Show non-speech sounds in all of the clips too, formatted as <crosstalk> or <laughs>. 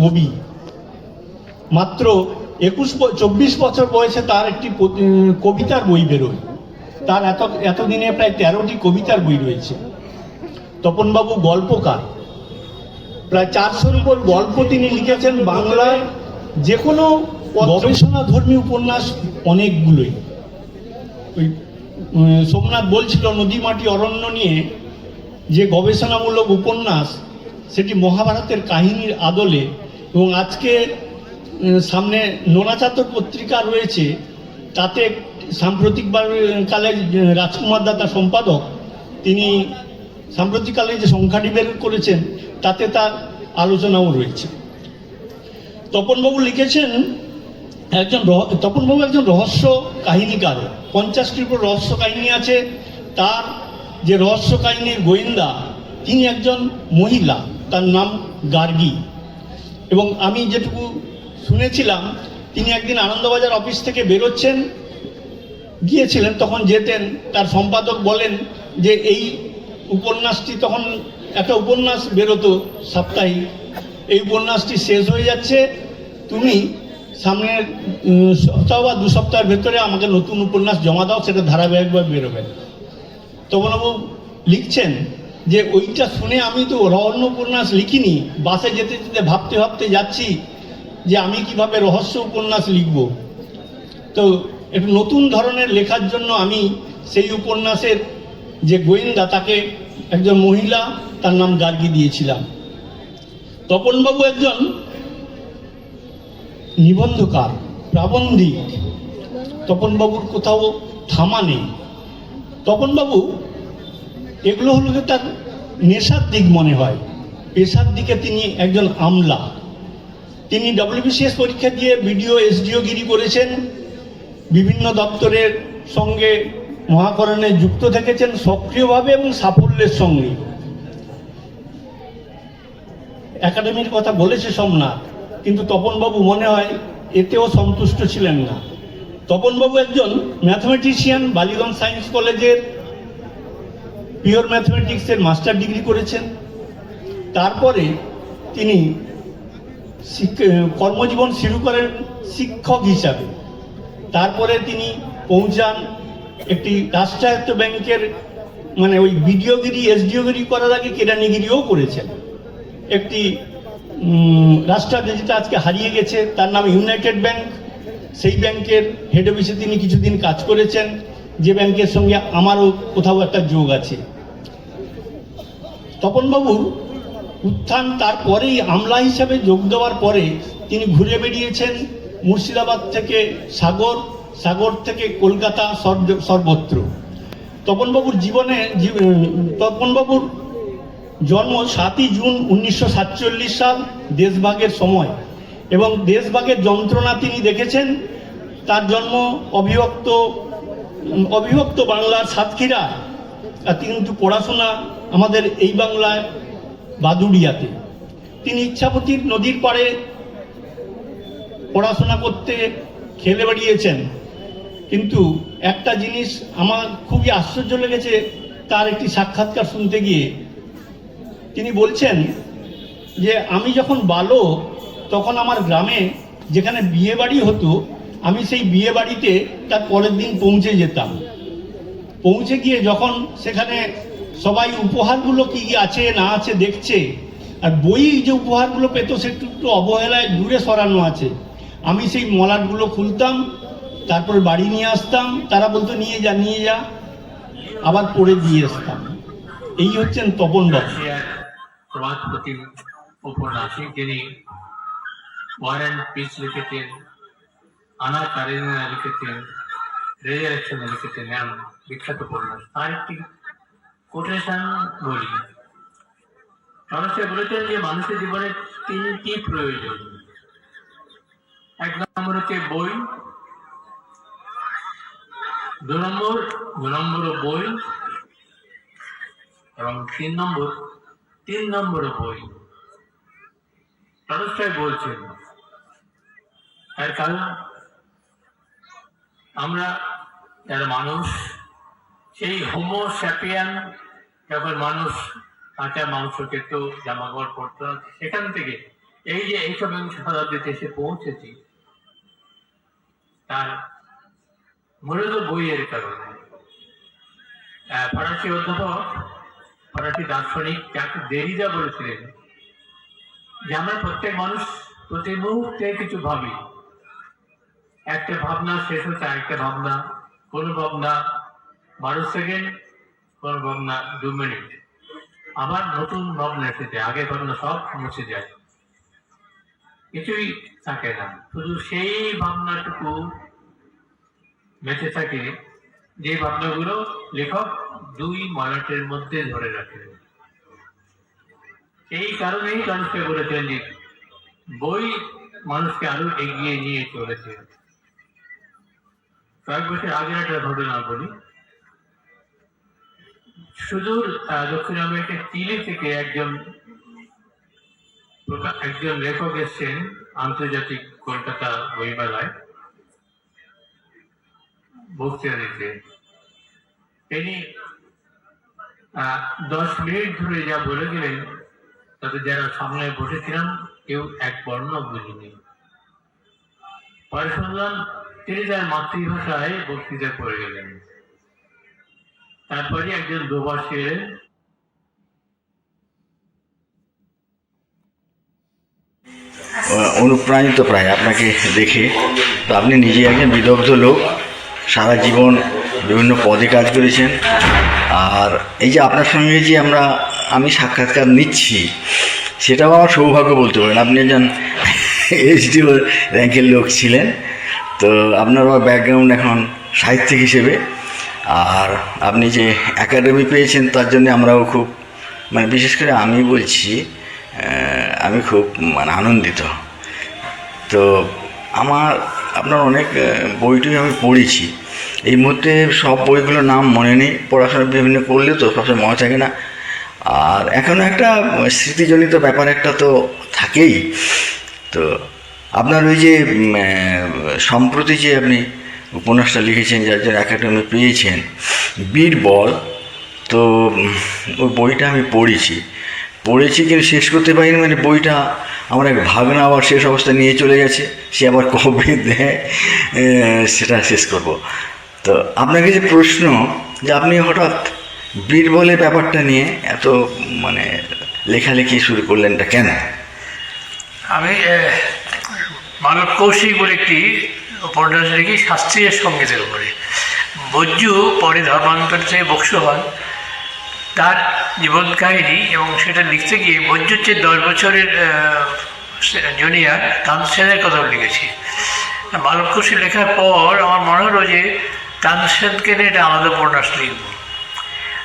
কবি। মাত্র একুশ চব্বিশ বছর বয়সে তার একটি কবিতার বই বেরোয়। তার এত এতদিনে প্রায় তেরোটি কবিতার বই রয়েছে। তপনবাবু গল্পকার। প্রায় চারশোর উপর গল্প তিনি লিখেছেন বাংলায় যে কোনো গবেষণা ধর্মী উপন্যাস অনেকগুলোই। ওই সোমনাথ বলছিল নদী মাটি অরণ্য নিয়ে যে গবেষণামূলক উপন্যাস সেটি মহাভারতের কাহিনীর আদলে এবং আজকে সামনে নোনাচাতর পত্রিকা রয়েছে, তাতে সাম্প্রতিকবার কালে রাজকুমার দাতা সম্পাদক, তিনি সাম্প্রতিককালে যে সংখ্যাটি বের করেছেন, তাতে তার আলোচনাও রয়েছে। তপনবাবু লিখেছেন, একজন তপনবাবু একজন রহস্য কাহিনীকার, পঞ্চাশটির উপর রহস্য কাহিনী আছে, তার যে রহস্য কাহিনীর গোয়েন্দা, তিনি একজন মহিলা, তার নাম গার্গী। এবং আমি যেটুকু শুনেছিলাম, তিনি একদিন আনন্দবাজার অফিস থেকে বেরোচ্ছেন, গিয়েছিলেন, তখন যেতেন, তার সম্পাদক বলেন যে এই উপন্যাসটি তখন, একটা উপন্যাস বেরোতো সাপ্তাহিক, এই উপন্যাসটি শেষ হয়ে যাচ্ছে, তুমি সামনের সপ্তাহ বা দু সপ্তাহের ভেতরে আমাকে নতুন উপন্যাস জমা দাও, সেটা ধারাবাহিকভাবে বেরোবে। তপনবাবু লিখছেন যে ওইটা শুনে আমি তো রহস্য উপন্যাস লিখিনি, বাসে যেতে যেতে ভাবতে ভাবতে যাচ্ছি যে আমি কীভাবে রহস্য উপন্যাস লিখব। তো একটু নতুন ধরনের লেখার জন্য আমি সেই উপন্যাসের যে গোয়েন্দা, তাকে একজন মহিলা, তার নাম গার্গী দিয়েছিলাম। তপনবাবু একজন নিবন্ধকার, প্রাবন্ধিক। তপনবাবুর কোথাও থামা নেই। তপনবাবু এগুলো হলো যে তার নেশার দিক মনে হয়। পেশার দিকে তিনি একজন আমলা। তিনি ডব্লিউবিসিএস পরীক্ষা দিয়ে বিডিও এসডিও গিরি করেছেন। বিভিন্ন দপ্তরের সঙ্গে মহাকরণে যুক্ত থেকেছেন সক্রিয়ভাবে এবং সাফল্যের সঙ্গে। একাডেমির কথা বলেছে সোমনাথ কিন্তু তপনবাবু মনে হয় এতেও সন্তুষ্ট ছিলেন না। তপনবাবু একজন ম্যাথমেটিশিয়ান, বালিগঞ্জ সায়েন্স কলেজের পিওর ম্যাথমেটিক্সের মাস্টার ডিগ্রি করেছেন। তারপরে তিনি কর্মজীবন শুরু করেন শিক্ষক হিসাবে। তারপরে তিনি পৌঁছান একটি রাষ্ট্রায়ত্ত ব্যাংকের মানে ওই বিডিওগিরি, এসডিওগিরি করার আগে কেরানিগিরিও করেছেন। একটি রাষ্ট্রায়ত্ত যেটা আজকে হারিয়ে গেছে, তার নাম ইউনাইটেড ব্যাংক। সেই ব্যাংকের হেড অফিসে তিনি কিছুদিন কাজ করেছেন। যে ব্যাংকের সঙ্গে আমারও কোথাও একটা যোগ আছে। তপনবাবুর উত্থান তারপরেই আমলা হিসাবে যোগ দেওয়ার পরে তিনি ঘুরে বেরিয়েছেন মুর্শিদাবাদ থেকে সাগর সাগর থেকে কলকাতা সর্বত্র। তপনবাবুর জীবনে জীব- তপনবাবুর জন্ম সাতই জুন উনিশশো সাতচল্লিশ সাল, দেশভাগের সময়। এবং দেশভাগের যন্ত্রণা তিনি দেখেছেন, তার জন্ম অবিভক্ত অবিভক্ত বাংলার সাতক্ষীরা। কিন্তু পড়াশোনা আমাদের এই বাংলায় বাদুড়িয়াতে। তিনি ইচ্ছাপতির নদীর পাড়ে পড়াশোনা করতে খেলে বেরিয়েছেন কিন্তু একটা জিনিস আমার খুবই আশ্চর্য লেগেছে, তার একটি সাক্ষাৎকার শুনতে গিয়ে। তিনি বলছেন যে, আমি যখন বালক, তখন আমার গ্রামে যেখানে বিয়ে বাড়ি হতো, আমি সেই বিয়ে বাড়িতে তার পরের দিন পৌঁছে যেতাম। পৌঁছে গিয়ে যখন সেখানে সবাই উপহারগুলো কি কি আছে, না আছে, দেখছে, আর বই যে উপহারগুলো পেতো সেটা একটু অবহেলায় দূরে সরানো আছে। আমি সেই মলাটগুলো খুলতাম, তারপর বাড়ি নিয়ে আসতাম, তারা বলতো, নিয়ে যা নিয়ে যা। আবার পড়ে দিয়ে আসতাম। এই হচ্ছেন তপন বাবু। লিখেছেন আনা কারেনা লিখেছেন, রেজারেকশন লিখেছেন এমন বিখ্যাত উপন্যাস তার একটি কোটেশন বলি। মানুষকে বলেছেন যে মানুষের জীবনে তিনটি প্রয়োজন। এক নম্বর হচ্ছে বই। দু নম্বর দু নম্বর বই। এবং তিন নম্বর তিন নম্বর বই। টলস্টয় বলছেন তার কারণ আমরা যারা মানুষ সেই হোমো স্যাপিয়ান যখন মানুষ, কাঁচা মাংস খেত জামা কাপড় পরতো সেখান থেকে এই যে একবিংশ শতাব্দীতে এসে পৌঁছেছি, তার মূলত বইয়ের কারণে। ফরাসি অধ্যাপক, ফরাসি দার্শনিক যাকে দেরিদা বলেছিলেন, যে আমরা প্রত্যেক মানুষ প্রতি মুহূর্তে কিছু ভাবি। একটা ভাবনা শেষ হচ্ছে, আরেকটা ভাবনা, কোনো ভাবনা বারো সেকেন্ড কোন ভাবনা দু মিনিট আবার নতুন ভাবনা এসে যায় আগের ভাবনা সব মুছে যায়। কিছুই থাকে না। শুধু সেই ভাবনাটুকু বেঁচে থাকে যে ভাবনাগুলো লেখক দুই মালাটের মধ্যে ধরে রাখেন। এই কারণেই মানুষকে বলেছেন যে, বই মানুষকে আরও এগিয়ে নিয়ে চলেছে। কয়েক বছর আগের একটা ঘটনা বলি। সুদূর দক্ষিণ আমেরিকার চিলি থেকে একজন একজন লেখক এসছেন আন্তর্জাতিক কলকাতা বইমেলায়। বক্তৃতা তিনি দশ মিনিট ধরে যা বলে গেলেন, তাতে যারা সামনে বসেছিলাম, কেউ এক বর্ণ বুঝিনি পরে শুনলাম তিনি তার মাতৃভাষায় বক্তৃতা করে গেলেন। তারপরে একজন প্রবাসী এলেন অনুপ্রাণিত প্রায় আপনাকে দেখে। তো আপনি নিজে একজন বিদগ্ধ লোক, সারা জীবন বিভিন্ন পদে কাজ করেছেন। আর এই যে আপনার সঙ্গে যে আমরা, আমি সাক্ষাৎকার নিচ্ছি, সেটাও আমার সৌভাগ্য বলতে পারেন। আপনি একজন এইচডিও র্যাঙ্কের লোক ছিলেন। তো আপনার ব্যাকগ্রাউন্ড এখন সাহিত্যিক হিসেবে। আর আপনি যে একাডেমি পেয়েছেন তার জন্য আমরাও খুব মানে বিশেষ করে আমি বলছি আমি খুব মানে আনন্দিত। তো আমার আপনার অনেক আহ, বইটই আমি পড়েছি। এই মুহূর্তে সব বইগুলোর নাম মনে নেই পড়াশোনা বিভিন্ন করলে তো সবসময় মনে থাকে না। আর এখনও একটা স্মৃতিজনিত ব্যাপার একটা তো থাকেই। তো আপনার ওই যে সম্প্রতি যে আপনি উপন্যাসটা লিখেছেন যার জন্য একাডেমি পেয়েছেন। বীরবল, তো ওই বইটা আমি পড়েছি। পড়েছি কিন্তু শেষ করতে পারিনি মানে বইটা আমার এক ভাবনা আবার শেষ অবস্থা নিয়ে চলে গেছে। সে আবার কবে দেয় সেটা শেষ করব। তো আপনাকে যে প্রশ্ন যে আপনি হঠাৎ বীরবলের ব্যাপারটা নিয়ে এত মানে লেখালেখি শুরু করলেনটা কেন? আমি মানব কৌশিক বলে একটি উপন্যাস লিখি শাস্ত্রীয় সঙ্গীতের উপরে। বজ্জু পরে ধর্মান্তর থেকে বক্স হন। তার জীবন কাহিনী এবং সেটা লিখতে গিয়ে বজ্জুর যে দশ বছরের জুনিয়র তানসেনের কথাও লিখেছি। কৌশিক লেখার পর আমার মনে হলো যে তানসেনকে নিয়ে এটা আলাদা উপন্যাস লিখব।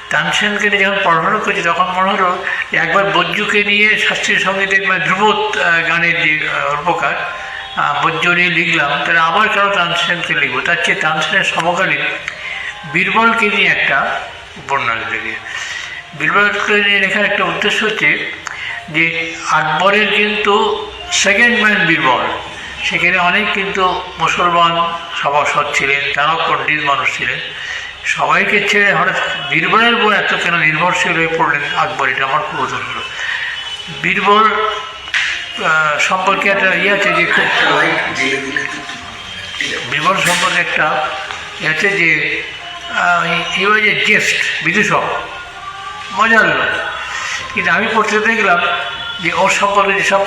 তানসেনকে নিয়ে যখন পড়াশোনা করছি তখন মনে হলো যে একবার বজ্জুকে নিয়ে শাস্ত্রীয় সঙ্গীতের মানে ধ্রুবত গানের যে আহ, উপকার আহ, লিখলাম। তাহলে আবার কেন তানসেনকে লিখব? তার চেয়ে তানসেনের সমকালীন বীরবলকে নিয়ে একটা উপন্যাস লিখি। বীরবলকে নিয়ে লেখার একটা উদ্দেশ্য হচ্ছে যে আকবরের কিন্তু সেকেন্ড ম্যান বীরবল। সেখানে অনেক কিন্তু মুসলমান সভাসদ ছিলেন তারাও পণ্ডিত মানুষ ছিলেন। সবাইকে ছেড়ে হঠাৎ বীরবলের উপর এত কেন নির্ভরশীল হয়ে পড়লেন আকবর? এটা আমার কৌতূহল হলো বীরবল সম্পর্কে একটা ইয়ে আছে যে খুব বীরবল সম্পর্কে একটা ইয়ে আছে যে ই ওয়াজ এ বিদূষক। মজার লোক কিন্তু আমি পড়তে দেখলাম যে ওর সম্পর্কে যেসব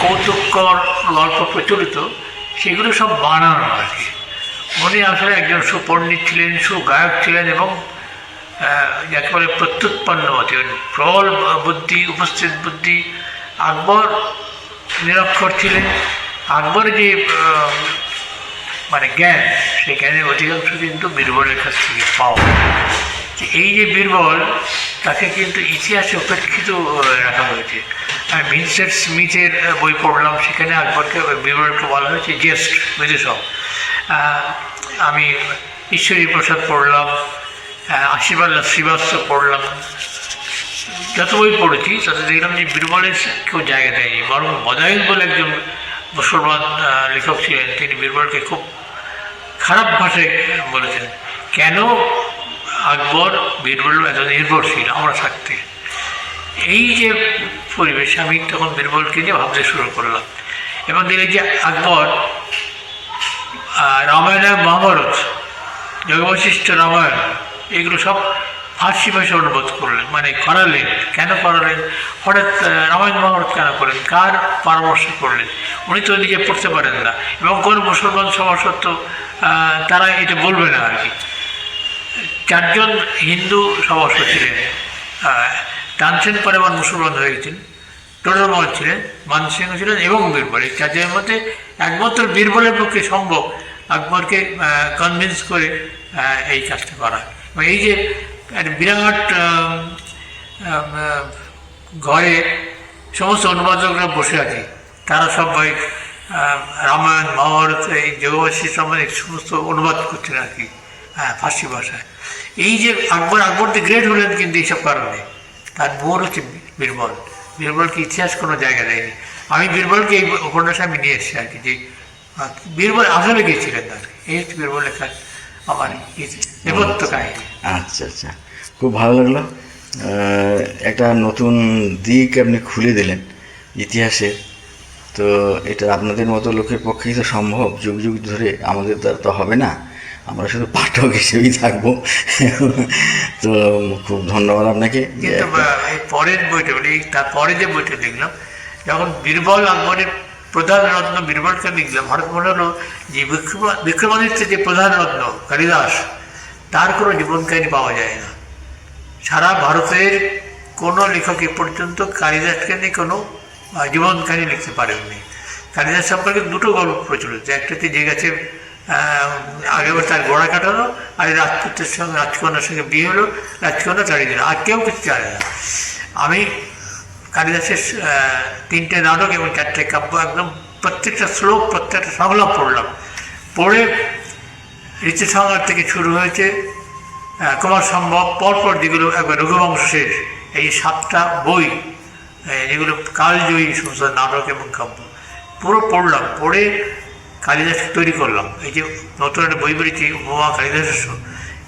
কৌতুককর গল্প প্রচলিত, সেগুলো সব বানানো আর কি উনি আসলে একজন সুপণ্ডিত ছিলেন, সুগায়ক ছিলেন এবং বলে প্রত্যুৎপন্ন হতেন প্রবল বুদ্ধি, উপস্থিত বুদ্ধি, আকবর নিরক্ষর ছিলেন আকবরের যে মানে জ্ঞান সেই জ্ঞানের অধিকাংশ কিন্তু বীরবলের কাছ থেকে পাওয়া। এই যে বীরবল তাকে কিন্তু ইতিহাসে উপেক্ষিত রাখা হয়েছে। আর ভিনসেন্ট স্মিথের বই পড়লাম সেখানে আকবরকে বীরবলকে বলা হয়েছে জেস্ট বিদূষক। আহ, আমি ঈশ্বরী প্রসাদ পড়লাম আশীর্বাদ শ্রীবাস্তব পড়লাম। যত বই পড়েছি তাতে দেখলাম যে বীরবলের কেউ জায়গা দেয়নি বরং বদায়ুল বলে একজন মুসলমান লেখক ছিলেন তিনি বীরবলকে খুব খারাপ ভাষায় বলেছেন কেন আকবর বীরবল এত নির্ভরশীল আমরা থাকতে? এই যে পরিবেশে আমি তখন বীরবলকে নিয়ে ভাবতে শুরু করলাম। এবং দেখি যে আকবর আহ, রামায়ণের মহাভারত যোগবশিষ্ট রামায়ণ এগুলো সব ফার্সি ভাষায় অনুবাদ করলেন। মানে করালেন। কেন করালেন? হঠাৎ রামায়ণ মহাভারত কেন করলেন? কার পরামর্শ করলেন? উনি তো নিজে পড়তে পারেন না। এবং কোন মুসলমান সভা সত্ত্বেও তারা এটা বলবে না আর কি। চারজন হিন্দু সভাসদ ছিলেন তানসেন পরে আবার মুসলমান হয়ে গেছেন টোডরমল ছিলেন, মানসিংহ ছিলেন এবং বীরবল। এই চারজনের মধ্যে একমাত্র বীরবলের পক্ষে সম্ভব। আকবরকে কনভিন্স করে এই কাজটা করা। এই যে একটা বিরাট ঘরে সমস্ত অনুবাদকরা বসে আছে। তারা সবাই রামায়ণ, মহাভারত, এই যোগবাসী সম্বন্ধে সমস্ত অনুবাদ করছেন আর কি হ্যাঁ ফার্সি ভাষায়। এই যে আকবর আকবর দি গ্রেট হলেন কিন্তু এইসব কারণে। তার বোর হচ্ছে বীরবল। বীরবলকে ইতিহাস কোনো জায়গা দেয়নি। আমি বীরবলকে এই উপন্যাসে আমি নিয়ে এসেছি আর কি, যে বীরবল আসলে গিয়েছিলেন আর কি এই হচ্ছে বীরবল লেখার আচ্ছা আচ্ছা। খুব ভালো লাগল। একটা নতুন দিক আপনি খুলে দিলেন ইতিহাসে। তো এটা আপনাদের মতো লোকের পক্ষেই তো সম্ভব। যুগ যুগ ধরে আমাদের দ্বারা তো হবে না। আমরা শুধু পাঠক হিসেবেই থাকব। তো খুব ধন্যবাদ আপনাকে। পরের বইটা মানে এই তারপরে যে বইটা দেখলাম যখন বীরবল আকবরের প্রধান রত্ন মনে হলো যে বিক্রম যে প্রধান রত্ন কালিদাস তার কোনো জীবন কাহিনী পাওয়া যায় না। সারা ভারতের কোনো লেখক এ পর্যন্ত কালিদাসকে নিয়ে কোনো আহ, জীবন কাহিনী লিখতে পারেননি। কালিদাস সম্পর্কে দুটো গল্প প্রচলিত একটাতে যে গাছে আগেবার তার গোড়া কাটানো আর রাজপুত্রের সঙ্গে রাজকন্যার সঙ্গে বিয়ে হলো রাজকন্যা তাড়িয়ে দিল। আর কেউ কিছু জানে না। আমি কালিদাসের তিনটে নাটক এবং চারটে কাব্য একদম প্রত্যেকটা শ্লোক, প্রত্যেকটা সংলাপ পড়লাম। পড়ে ঋতু সংহার থেকে শুরু হয়েছে কুমার সম্ভব, পরপর যেগুলো একবার রঘুবংশ শেষ এই সাতটা বই যেগুলো কালজয়ী সমস্ত নাটক এবং কাব্য। পুরো পড়লাম, পড়ে কালিদাসকে তৈরি করলাম। এই যে নতুন একটা বই বেরিয়েছে উপমা কালিদাসের।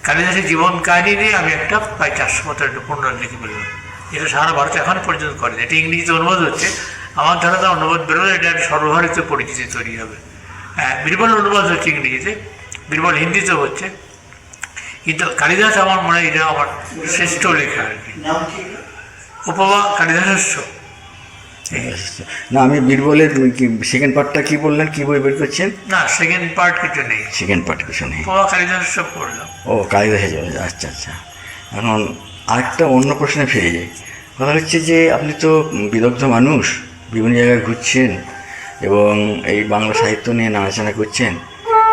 কালিদাসের জীবন কাহিনী নিয়ে আমি একটা প্রায় চারশো মতো একটা পূর্ণ লিখে ফেললাম। যেটা সারা ভারতে এখন পর্যন্ত করেনি। এটা ইংরেজিতে অনুবাদ হচ্ছে। আমার ধারণা অনুবাদ বেরোলে এটা একটা সর্বভারতীয় পরিচিতি তৈরি হবে। হ্যাঁ বীরবল অনুবাদ হচ্ছে ইংরেজিতে বীরবল হিন্দিতে হচ্ছে। কিন্তু কালিদাস আমার মনে হয় এটা আমার শ্রেষ্ঠ লেখা আর কি। উপমা কালিদাসস্য। না আমি বীরবলের সেকেন্ড পার্টটা কি বললেন? কি বই বের করছেন? না সেকেন্ড পার্ট কিছু নেই। সেকেন্ড পার্ট কিছু নেই। উপমা কালিদাসস্য পড়লাম। ও কালিদাসে আচ্ছা আচ্ছা। এখন আরেকটা অন্য প্রশ্নে ফিরে যাই। কথা হচ্ছে যে, আপনি তো বিদগ্ধ মানুষ, বিভিন্ন জায়গায় ঘুরছেন এবং এই বাংলা সাহিত্য নিয়ে নাড়াচাড়া করছেন।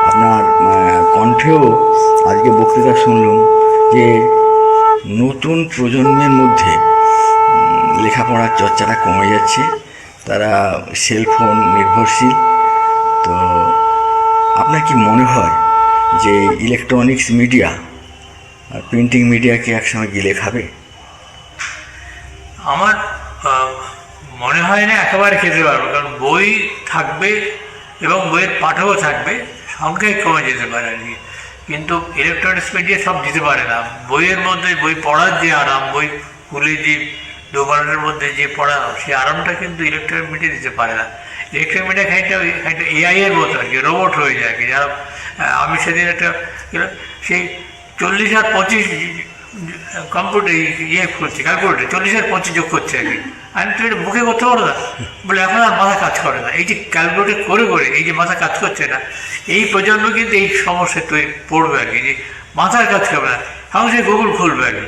আপনার কণ্ঠেও আজকে বক্তৃতা শুনলাম যে, নতুন প্রজন্মের মধ্যে লেখাপড়ার চর্চাটা কমে যাচ্ছে। তারা সেলফোন নির্ভরশীল। তো আপনার কি মনে হয় যে, ইলেকট্রনিক্স মিডিয়া আর প্রিন্টিং মিডিয়া মিডিয়াকে একসময় গিলে খাবে? আমার মনে হয় না একেবারে খেতে পারব, কারণ বই থাকবে এবং বইয়ের পাঠকও থাকবে সংখ্যায় কমে যেতে পারে আর কি। কিন্তু ইলেকট্রনিক্স মিডিয়া সব দিতে পারে না। বইয়ের মধ্যে বই পড়ার যে আরাম, বই খুলে যে দোকানের মধ্যে যে পড়া সেই আরামটা কিন্তু ইলেকট্রনিক মিডিয়া দিতে পারে না। ইলেকট্রনিক মিডিয়া খানিকটা ওই খানিকটা এআই এর মতো আর কি রোবট হয়ে যায় আর কি। যারা আমি সেদিন একটা সেই চল্লিশ আর পঁচিশ কম্পিউটার ইয়ে করছে ক্যালকুলেটার চল্লিশ আর পঁচিশ যোগ করছে আর কি। আমি তো এটা মুখে করতে পারো না, বলে এখন আর মাথা কাজ করে না। এই যে ক্যালকুলেটার করে করে এই যে মাথা কাজ করছে না, এই প্রজন্ম কিন্তু এই সমস্যা তৈরি পড়বে আর কি, যে মাথার কাজ করবে না। এখন সে গুগল খুলবে আর কি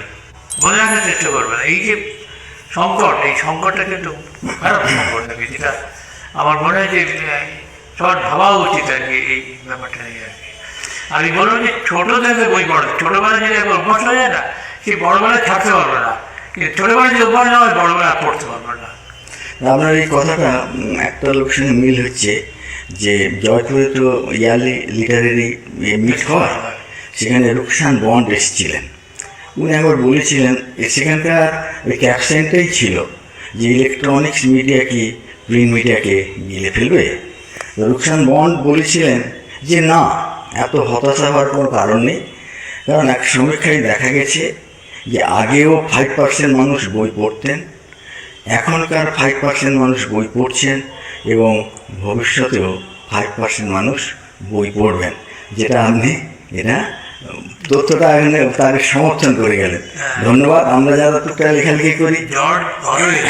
মনে রাখার চেষ্টা করবে না। এই যে সংকট, এই সংকটটা কিন্তু খারাপ সংকট আর কি, যেটা আমার মনে হয় যে সবার ভাবা উচিত আর কি এই ব্যাপারটা নিয়ে আর কি। আমি বলব যে ছোটো থেকে বই পড়ে ছোটোবেলায় যদি একবার অভ্যাস হয়ে যায় না সেই বড়বেলায় থাকতে পারবে না। কিন্তু ছোটোবেলায় যদি অভ্যাস না হয় বড়বেলায় পড়তে পারবে না। আপনার এই কথাটা একটা লোক সঙ্গে মিল হচ্ছে যে জয়পুরে তো ইয়ারলি লিটারেরি মিট হয় সেখানে রুকসান বন্ড এসেছিলেন। উনি একবার বলেছিলেন সেখানকার ওই ক্যাপশনটাই ছিল যে ইলেকট্রনিক্স মিডিয়া কি প্রিন্ট মিডিয়াকে গিলে ফেলবে। রুকসান বন্ড বলেছিলেন যে না এত হতাশা হওয়ার কোনো কারণ নেই। কারণ এক সমীক্ষায় দেখা গেছে যে আগেও ফাইভ পার্সেন্ট মানুষ বই পড়তেন এখনকার ফাইভ পার্সেন্ট মানুষ বই পড়ছেন এবং ভবিষ্যতেও ফাইভ পার্সেন্ট মানুষ বই পড়বেন যেটা আপনি এটা তথ্যটা এখানে তাদের সমর্থন করে গেলেন। ধন্যবাদ আমরা যারা টুকটাক লেখালেখি করি। George Orwell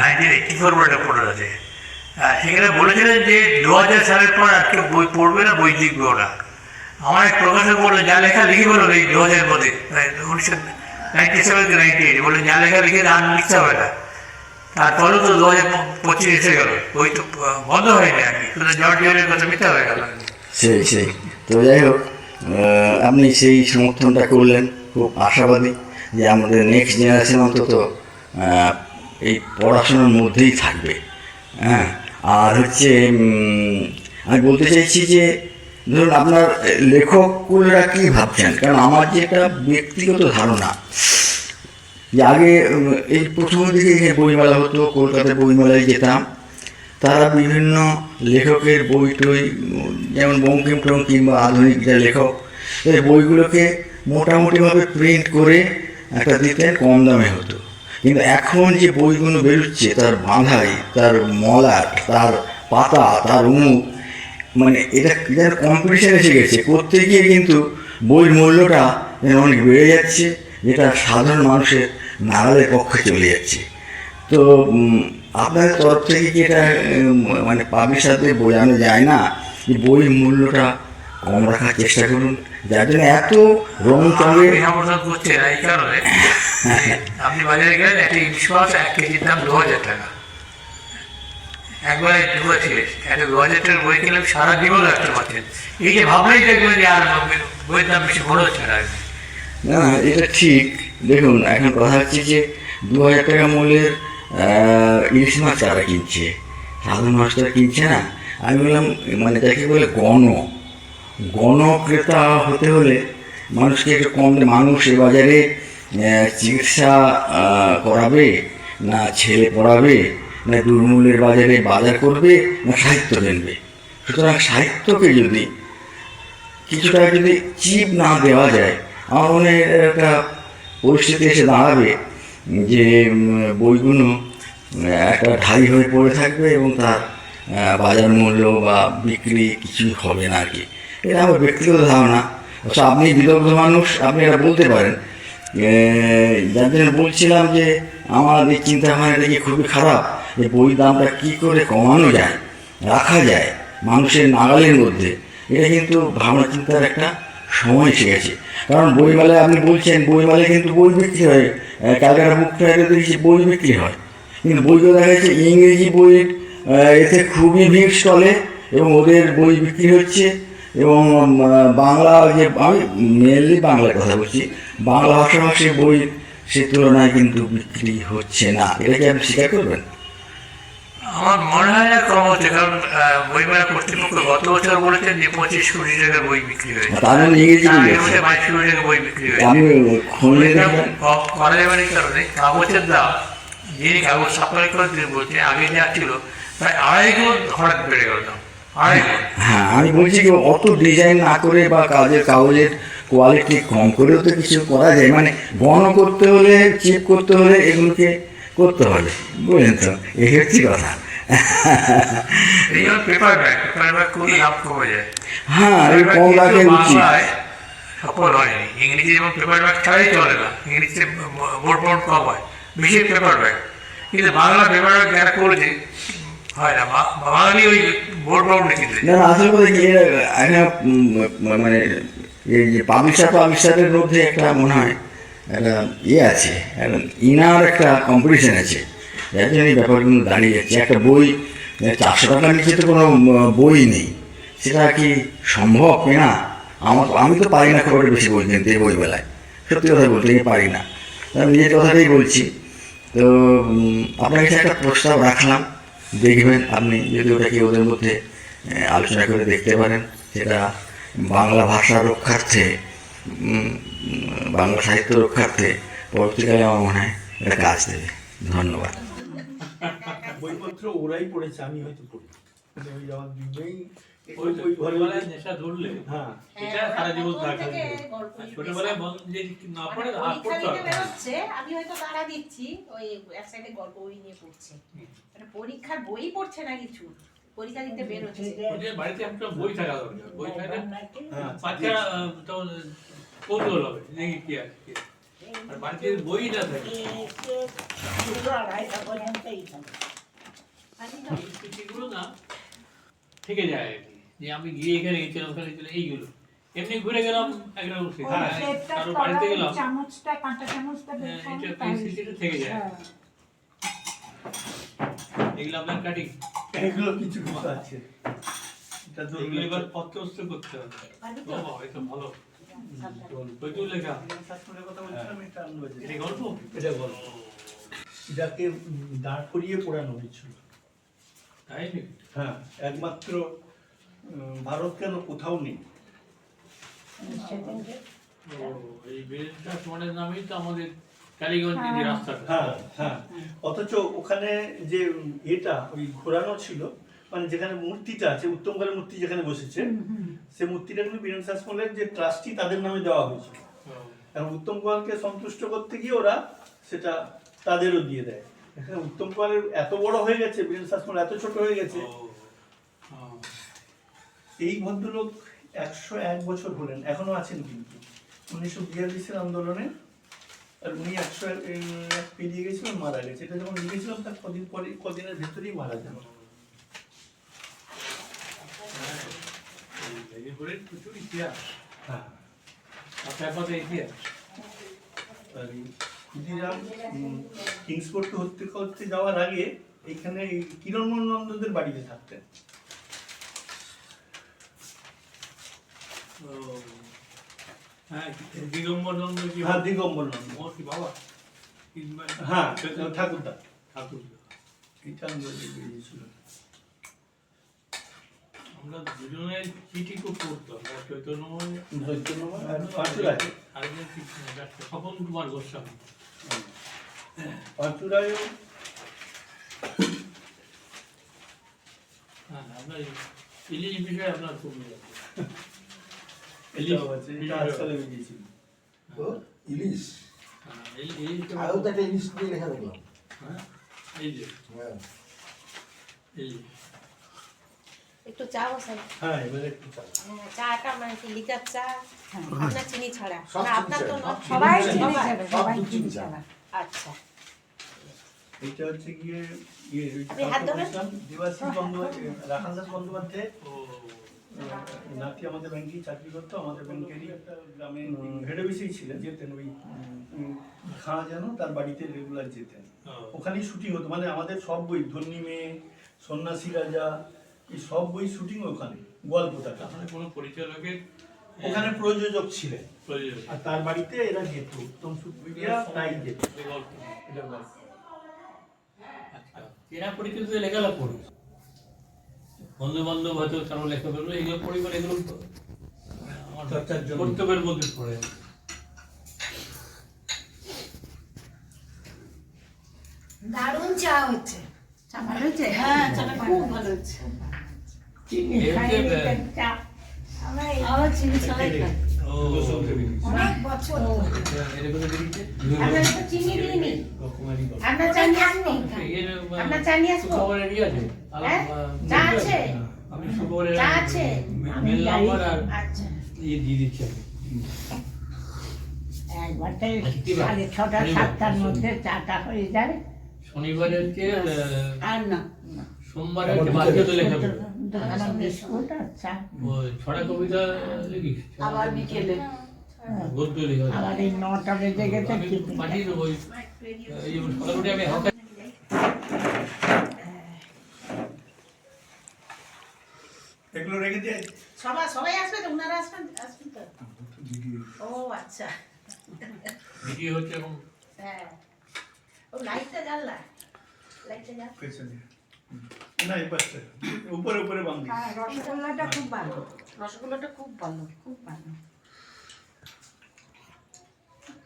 nineteen eighty four বইটা পড়ে আছে। সেখানে বলেছিলেন যে দু হাজার সালের পর আর কেউ বই পড়বে না, বই লিখবেও না। আমার এক প্রকাশক বলল যা লেখা লিখে বলো এই দু হাজার মধ্যে উনিশশো এইট বলে যা লেখা লিখে আর লিখতে হবে না। তারপরেও তো দু হাজার পঁচিশ এসে গেল। বই তো বন্ধ হয়নি আর কি। শুধু জর্জ অরওয়েলের কথা মিথ্যা হয়ে গেল সেই সেই। তো যাই হোক আপনি সেই সমর্থনটা করলেন, খুব আশাবাদী যে আমাদের নেক্সট জেনারেশন অন্তত এই পড়াশোনার মধ্যেই থাকবে। হ্যাঁ আর হচ্ছে আমি বলতে চাইছি যে, ধরুন আপনার লেখকরা কী ভাবছেন? কারণ আমার যে একটা ব্যক্তিগত ধারণা, যে আগে এই প্রথম দিকে এখানে বইমেলা হতো কলকাতায় বইমেলায় যেতাম, তারা বিভিন্ন লেখকের বই টই, যেমন বঙ্কিম টঙ্কিম বা আধুনিক যে লেখক, এই বইগুলোকে মোটামুটিভাবে প্রিন্ট করে একটা দিতেন, কম দামে হতো। কিন্তু এখন যে বইগুলো বেরোচ্ছে, তার বাঁধাই, তার মলাট, তার পাতা, তার উমুক মানে এটা যেন কম্পিটিশন এসে গেছে। করতে গিয়ে কিন্তু বইয়ের মূল্যটা অনেক বেড়ে যাচ্ছে, যেটা সাধারণ মানুষের নাগালের পক্ষে চলে যাচ্ছে। তো আপনাদের তরফ থেকে কি এটা মানে পাবলিশারদের বোঝানো যায় না? যে বইয়ের মূল্যটা কম রাখার চেষ্টা করুন। যার জন্য এত রং চঙে সমর্থন করছেন এই কারণে আপনি বাজারে গেলেন একটা ইলিশ মাছ এক কেজির দাম দু হাজার টাকা। একবারে দুটো শেষ একটা দু হাজার টাকার বই কিনলে সারা জীবন রাখতে পারছেন এই যে ভাবলেই দেখবেন যে আর বইয়ের দাম বেশি মনে হচ্ছে না। না এটা ঠিক। দেখুন এখন কথা হচ্ছে যে দু হাজার টাকা মূল্যের ইলিশ মাছ তারা কিনছে। সাধারণ মাছ তারা কিনছে না। আমি বললাম মানে যাকে বলে গণ। গণ ক্রেতা হতে হলে মানুষকে একটু কম, মানুষ এ বাজারে চিকিৎসা করাবে, না ছেলে পড়াবে, না দুর্মূল্যের বাজারে বাজার করবে, না সাহিত্য কিনবে। সুতরাং সাহিত্যকে যদি কিছুটা যদি চিপ না দেওয়া যায়, আমার মনে একটা পরিস্থিতি এসে দাঁড়াবে যে বইগুলো একটা ঢাই হয়ে পড়ে থাকবে এবং তার বাজার মূল্য বা বিক্রি কিছুই হবে না আর কি। এটা আমার ব্যক্তিগত ধারণা। অবশ্য আপনি বিদগ্ধ মানুষ, আপনি এটা বলতে পারেন। যার জন্য বলছিলাম যে আমার এই চিন্তা ভাবনাটা কি খুবই খারাপ? যে বই দামটা কী করে কমানো যায়, রাখা যায় মানুষের নাগালের মধ্যে? এটা কিন্তু ভাবনা চিন্তার একটা সময় এসে গেছে। কারণ বইমেলায় আপনি বলছেন, বইমেলায় কিন্তু বই বিক্রি হয়। ক্যালকাটা বুক ফেয়ারে দেখছি বই বিক্রি হয়। কিন্তু বইগুলো দেখা যাচ্ছে ইংরেজি বইয়ের এতে খুবই ভিড় চলে এবং ওদের বই বিক্রি হচ্ছে এবং বাংলা যে আমি মেনলি বাংলার কথা বলছি। বাংলা ভাষাভাষী বই সে তুলনায় কিন্তু বিক্রি হচ্ছে না। এটা কি আপনি স্বীকার করবেন? আমার মনে হয় না কম হচ্ছে কারণ বইমেলা কর্তৃপক্ষ গত বছর বলেছেন যে পঁচিশ কোটি টাকার বই বিক্রি হয়েছে। তার মানে ইংরেজি বাইশ কোটি টাকার বই বিক্রি হয়েছে। আমি খুলে এটা দেখলাম। ক- করা যাবে না কারণে? কাগজের দাম। যিনি কাগজ সাপ্লাই করে তিনি বলছে আগে যা ছিল প্রায় আড়াই গুণ হঠাৎ বেড়ে গেল দাম। হ্যাঁ আমি বলছি কি অত ডিজাইন না করে বা কাজের কাগজের কোয়ালিটি কম করেও তো কিছু করা যায়। মানে ঘন করতে হলে চিপ করতে হলে এগুলোকে করতে হবে। বুঝলেন তো? এই হচ্ছে কথা। হ্যাঁ কম কিন্তু উচিত সফল হয়নি ইংরেজি যেমন পেপার ব্যাগ ছাড়াই চলে না ইংরেজিতে বোর্ড বোর্ড কম হয়। বিশেষ পেপার ব্যাগ কিন্তু বাংলা পেপার ব্যাগ যারা করেছে মানে এই যে মধ্যে একটা মনে হয় একটা ইয়ে আছে ইনার একটা কম্পিটিশন আছে এই দাঁড়িয়ে একটা বই চারশো তো কোনো বই নেই সেটা কি সম্ভব কিনা আমার আমি তো পারি না খুব একটা বেশি বই কিনতে এই বইবেলায় সত্যি কথা বলতে পারি না আমি নিজের কথাটাই বলছি তো আপনার একটা প্রস্তাব রাখলাম দেখবেন আপনি যদি ওটাকে ওদের মধ্যে আলোচনা করে দেখতে পারেন, সেটা বাংলা ভাষা রক্ষার্থে বাংলা সাহিত্য রক্ষার্থে পরবর্তীকালে আমার মনে হয় এটা কাজ দেবে। ধন্যবাদ। বইপত্র ওরাই পড়েছে, আমি হয়তো পড়ি ওই ওই ওই ঘরে নেশা ধরলে। হ্যাঁ। এটা সারা জীবন কোন রাখা থেকে যায়। গল্প আর লিখতে ছোটবেলায় এসে- যে না মানে পড়ে হাত পড়তে হবে আমি হয়তো তারা দিচ্ছি ওই এক সাইডে গল্প বই নিয়ে পড়ছে। মানে পরীক্ষার বই পড়ছে না কিছু। পরীক্ষা দিতে বেরোচ্ছে ওদের বাড়িতে একটা বই থাকা দরকার। বই থাকলে হ্যাঁ বাচ্চারা কৌতূহল হবে দেখি কি আছে কি? আর বাড়িতে বই না থাকে। এই স্মৃতিগুলো না থেকে যায়। যে আমি গিয়ে এখানে গেছিলাম ওখানে গেছিলাম এইগুলো এমনি ঘুরে গেলাম একরকম স্মৃতি হ্যাঁ, কারও বাড়িতে গেলাম। চামচটা কাঁটা চামচটা বের হ্যাঁ, এটা থেকে যায়। হ্যাঁ। এগুলো আপনার কাটিং? এগুলো কিছু কিছু আছে। এটা তো এগুলো এবার পত্রস্থ করতে হবে? বাবা, এটা ভালো। প্রচুর লেখা শাসনের কথা বলছিলাম এটা আনন্দ এটা গল্প? এটা গল্প। যাকে দাঁড় করিয়ে পড়ানো হয়েছিল। তাই নাকি? হ্যাঁ একমাত্র ভারত কেন কোথাও নেই? এই বেরেন্দ্র সমানের নামেই তো আমাদের কালীগঞ্জে যে রাস্তাটা। হ্যাঁ হ্যাঁ। অথচ ওখানে যে এটা ওই ঘোরানো ছিল মানে যেখানে মূর্তিটা আছে উত্তমকারের মূর্তি যেখানে বসেছে সে মূর্তিটা কিন্তু বীরেন শাসমলের যে ট্রাস্টি তাদের নামে দেওয়া হয়েছিল। এখন উত্তম কুমারকে সন্তুষ্ট করতে গিয়ে ওরা সেটা তাদেরও দিয়ে দেয়। এখানে উত্তম কুমারের এত বড় হয়ে গেছে বীরেন শাসমল এত ছোট হয়ে গেছে এই ভদ্রলোক একশো এক বছর হলেন এখনও আছেন কিন্তু। উনিশশো বিয়াল্লিশের আন্দোলনে আর উনি একশো এক পেরিয়ে গেছিলেন মারা গেছে। এটা যখন লিখেছিলাম তার কদিন পরে কদিনের ভেতরেই মারা যান। প্রচুর ইতিহাস। হ্যাঁ। ইতিহাস। ক্ষুদিরাম হত্যা করতে যাওয়ার আগে এখানে এই কিরণমোহন নন্দদের বাড়িতে থাকতেন। হ্যাঁ দিগম্বর নন্দ কি হ্যাঁ দিগম্বর নন্দ ওর কি বাবা? হ্যাঁ ঠাকুরদা। ঠাকুর এটা আন্দোলনে বেরিয়েছিল আমরা দুজনের চিঠি খুব পড়তাম চৈতন্যময় আর আরেকজন কি ডাক্তার স্বপন কুমার গোস্বামী। পাঁচুরায় হ্যাঁ আপনার ইলিশ বিষয়ে আপনার খুব ইয়ে এটা আজকালে বেরিয়েছিল ও, ইলিশ? হ্যাঁ, ইলিশ- আরও তো একটা ইলিশ দিয়ে লেখা দেখলাম হ্যাঁ, এই যে। হ্যাঁ। ইলিশ। একটু চা বসাই। হ্যাঁ এবারে একটু চালা হ্যাঁ, চাটা মানে কি লিকার চা? আপনার চিনি ছাড়া। না আপনার তো সবাই সবাই চিনি ছাড়া, সবাই চিনি চিনি ছাড়া। আচ্ছা। এটা হচ্ছে গিয়ে ইয়ে দেবাশিস বন্দ্যোপাধ্যায় রাখাল দাস বন্দ্যোপাধ্যায় ও নাতি আমাদের ব্যাংকেই চাকরি করতো আমাদের ব্যাংকেরই একটা গ্রামে হেড অফিসেই ছিলেন যেতেন ওই খাঁ যেন তার বাড়িতে রেগুলার যেতেন। ওখানেই শুটিং হতো মানে আমাদের সব বই ধন্যী মেয়ে সন্ন্যাসী রাজা এই সব বই শুটিং ওখানে গোয়ালপোতাটা তাহলে কোনো পরিচালকের ওখানে প্রযোজক ছিলেন। প্রয়োজন আর তার বাড়িতে এরা যেত উত্তম সুপ্রিয়া তাই যেত। গল্প। আচ্ছা। এরা পরিচিত লেখালা পড়ে বন্ধু বান্ধব হয়তো কারও লেখা বেরোলো এগুলো পরিবার এগুলো আমার কর্তব্যের মধ্যে পড়ে। দারুণ চা হচ্ছে। চা ভালো হচ্ছে? হ্যাঁ চাটা খুব ভালো হচ্ছে। চিনি? খাই চা। আমরা চিনি ছাড়াই খাই অনেক বছর। তো চিনি দিইনি। আসব। আসব? চা আছে? চা আছে? আচ্ছা। ইয়ে দিয়ে দিচ্ছি একবারটাই? সাড়ে ছটা সাতটার মধ্যে চাটা হয়ে যায়। শনিবারে হচ্ছে আর না। সোমবারে হচ্ছে বাচ্চাদের লেখা বেরোয়। দোকানে বিস্কুট আর চা ও ছড়া কবিতা লিখিস। আবার বিকেলে। গদ্য লেখা আবার এই নটা বেজে গেছে পাঠিয়ে দেবো এই যেমন আমি হালকা এগুলো রেখে দিয়ে সবাই সবাই আসবে তো? ওনারা আসবেন? আসবেন তো? ও আচ্ছা। ভিডিও হচ্ছে এখন। হ্যাঁ। ও লাইটটা জ্বাললা লাইটটা জ্বাল। না এই পাশটা উপরে উপরে বান্ধি হ্যাঁ রসগোল্লাটা খুব ভালো। রসগোল্লাটা খুব ভালো। খুব ভালো।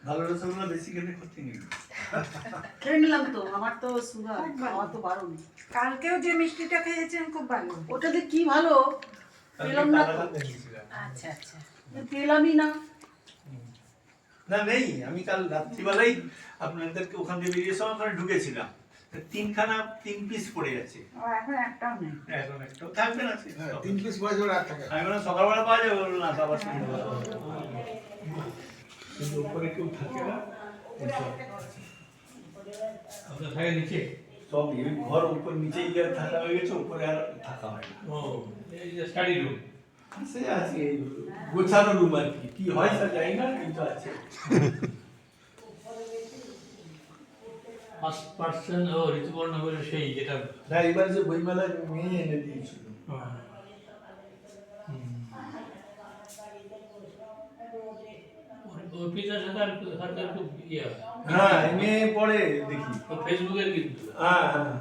ভালো রসগোল্লা বেশি খেলে ক্ষতি নেই। খেয়ে নিলাম তো আমার তো সুগার। খাওয়া তো বারণ। কালকেও যে মিষ্টিটা খেয়েছেন খুব ভালো। ওটাতে কি ভালো? পেলাম না আচ্ছা আচ্ছা। পেলামই না। না নেই। আমি কাল রাত্রিবেলাই আপনাদেরকে ওখান থেকে বেরিয়ে এসে ওখানে ঢুকেছিলাম। তিনখানা তিন পিস পড়ে আছে ও এখন একটাও নেই। এখন একটা থাকবে না হ্যাঁ তিন পিস বয়স ওর আট টাকা আমি বললাম সকালবেলা পাওয়া যাবে বলল না আবার সন্ধ্যাবেলা কিন্তু উপরে কেউ থাকে না আপনার থাকে নিচে? সব এই ঘর উপর নিচে গিয়ে থাকা হয়ে গেছে উপরে আর থাকা হয় না। ও এই যে স্টাডি রুম সে আছে গোছানো রুম আর কি। কি হয় তা জানি না কিন্তু আছে। <laughs> ফার্স্ট পার্সন ও ঋতুপর্ণ বলে সেই যেটা না এবার যে বইমেলার মেয়ে এনে দিয়েছিল। ইয়ে হ্যাঁ। মেয়ে পড়ে দেখি। ফেসবুকের কিন্তু। হ্যাঁ হ্যাঁ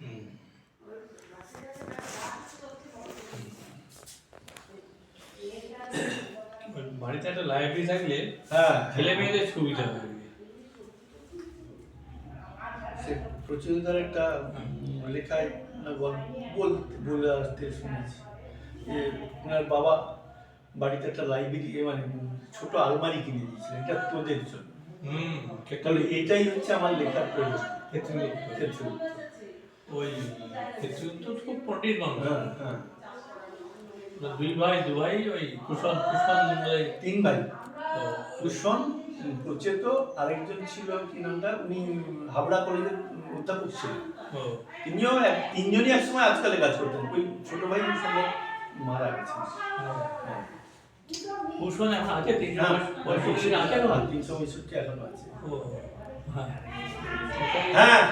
হুম। ওই বাড়িতে একটা লাইব্রেরি থাকলে হ্যাঁ। ছেলে মেয়েদের সুবিধা হবে। সে প্রচুরদার একটা লেখায় বলতে বলে আসতে শুনেছি। যে ওনার বাবা বাড়িতে একটা লাইব্রেরি মানে ছোট আলমারি কিনে দিয়েছিলেন এটা তোদের জন্য। হুম তাহলে এটাই হচ্ছে আমার লেখার প্রয়োজন ক্ষেত্রে ওই ক্ষেত্রে তো খুব পণ্ডিত মানুষ হ্যাঁ হ্যাঁ। দুই ভাই দু ভাই ওই কুষণ ওই তিন ভাই। কুষণ প্রচেত আরেকজন ছিল কি নামটা উনি হাবড়া কলেজের অধ্যাপক ছিলেন। তিনিও তিনজনই একসময় আজকালে কাজ করতেন। ওই ছোট ভাই সম্ভব মারা গেছেন। হ্যাঁ। কুষণ এখন আছে হ্যাঁ, পঁয়ষট্টি আছে। এখন তিনশো পঁয়ষট্টি এখনও আছে। ও হ্যাঁ। হ্যাঁ